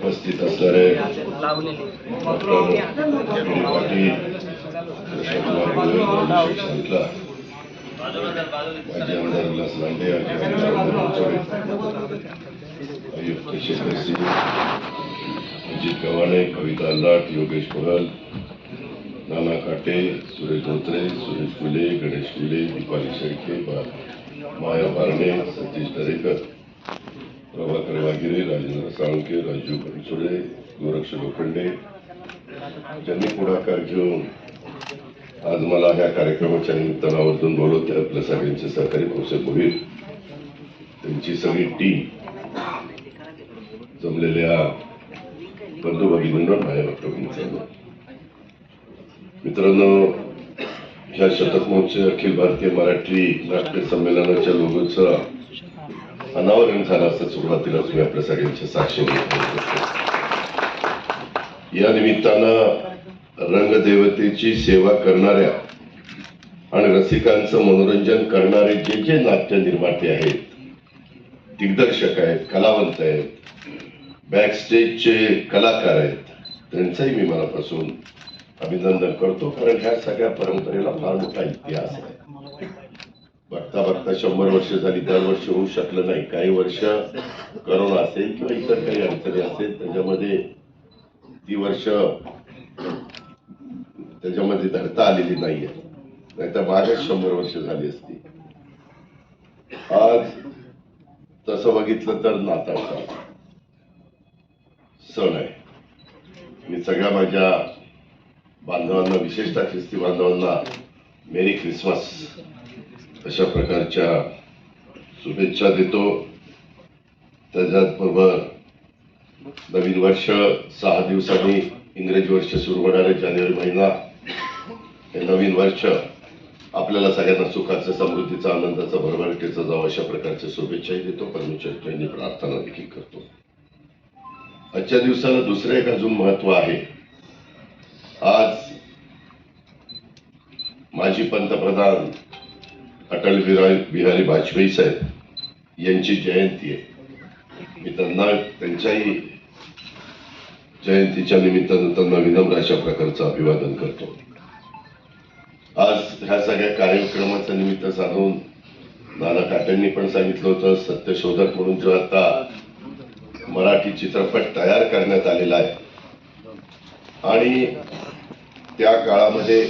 उपस्थित असणारे डॉक्टर माजी आमदार विलास लांडे आयुक्त शेखर सिंग अजित गव्हाणे कविता लाट योगेश पगल नाना काटे सुरेश धोत्रे सुरेश फुले गणेश फुले दीपाली शेळके माया बारणे सतीश दरेकर प्रभाकर वागिरे राजेंद्र साळुंके राजीव बनसोडे गोरक्ष लोखंडे ज्यांनी पुढाकार घेऊन आज मला ह्या कार्यक्रमाच्या निमित्तानं आवर्जून बोलवते आपल्या सगळ्यांचे सहकारी भाऊसाहेब भोईर त्यांची सगळी टीम जमलेल्या बंधू भगिनींना माझ्या वक्तव्यांचं मित्रांनो ह्या शतक महोत्सव अखिल भारतीय मराठी नाट्य संमेलनाच्या लोगोचा अनावरण झालं असं सुरुवातीलाच मी आपल्या सगळ्यांच्या साक्षीने या निमित्तानं रंगदेवतेची सेवा करणाऱ्या आणि रसिकांचं मनोरंजन करणारे जे जे नाट्य निर्माते आहेत दिग्दर्शक आहेत कलावंत आहेत बॅकस्टेजचे कलाकार आहेत त्यांचंही मी मनापासून अभिनंदन करतो कारण ह्या सगळ्या परंपरेला फार मोठा इतिहास आहे. बघता बघता शंभर वर्ष झाली दरवर्ष होऊ शकलं नाही. काही वर्ष करोना असेल किंवा इतर काही अडचणी असेल त्याच्यामध्ये ती वर्ष त्याच्यामध्ये धरता आलेली नाहीये. नाहीतर मागच शंभर वर्ष झाली असती. आज तसं बघितलं तर नाताळचा सण आहे. मी सगळ्या माझ्या बांधवांना विशेषतः ख्रिस्ती बांधवांना मेरी क्रिसमस. अशा प्रकारच्या शुभेच्छा देतो. त्याच्याबरोबर नवीन वर्ष सहा दिवसांनी इंग्रजी वर्ष सुरू होणार आहे जानेवारी महिना. हे नवीन वर्ष आपल्याला सगळ्यांना सुखाचं समृद्धीचा आनंदाचा भरभराटीचा जावं अशा प्रकारच्या शुभेच्छाही देतो. परमेश्वरांनी प्रार्थना देखील करतो. आजच्या दिवसाला दुसरं एक अजून महत्त्व आहे. आज माजी पंतप्रधान अटल बिहारी वाजपेयी साहेब यांची जयंती आहे. मी त्यांना त्यांच्याही जयंतीच्या निमित्तानं त्यांना विनम्र अशा प्रकारचं अभिवादन करतो. आज ह्या सगळ्या कार्यक्रमाचं निमित्त साधून नाना काट्यांनी पण सांगितलं होतं सत्यशोधक म्हणून जो आता मराठी चित्रपट तयार करण्यात आलेला आहे. आणि त्या काळामध्ये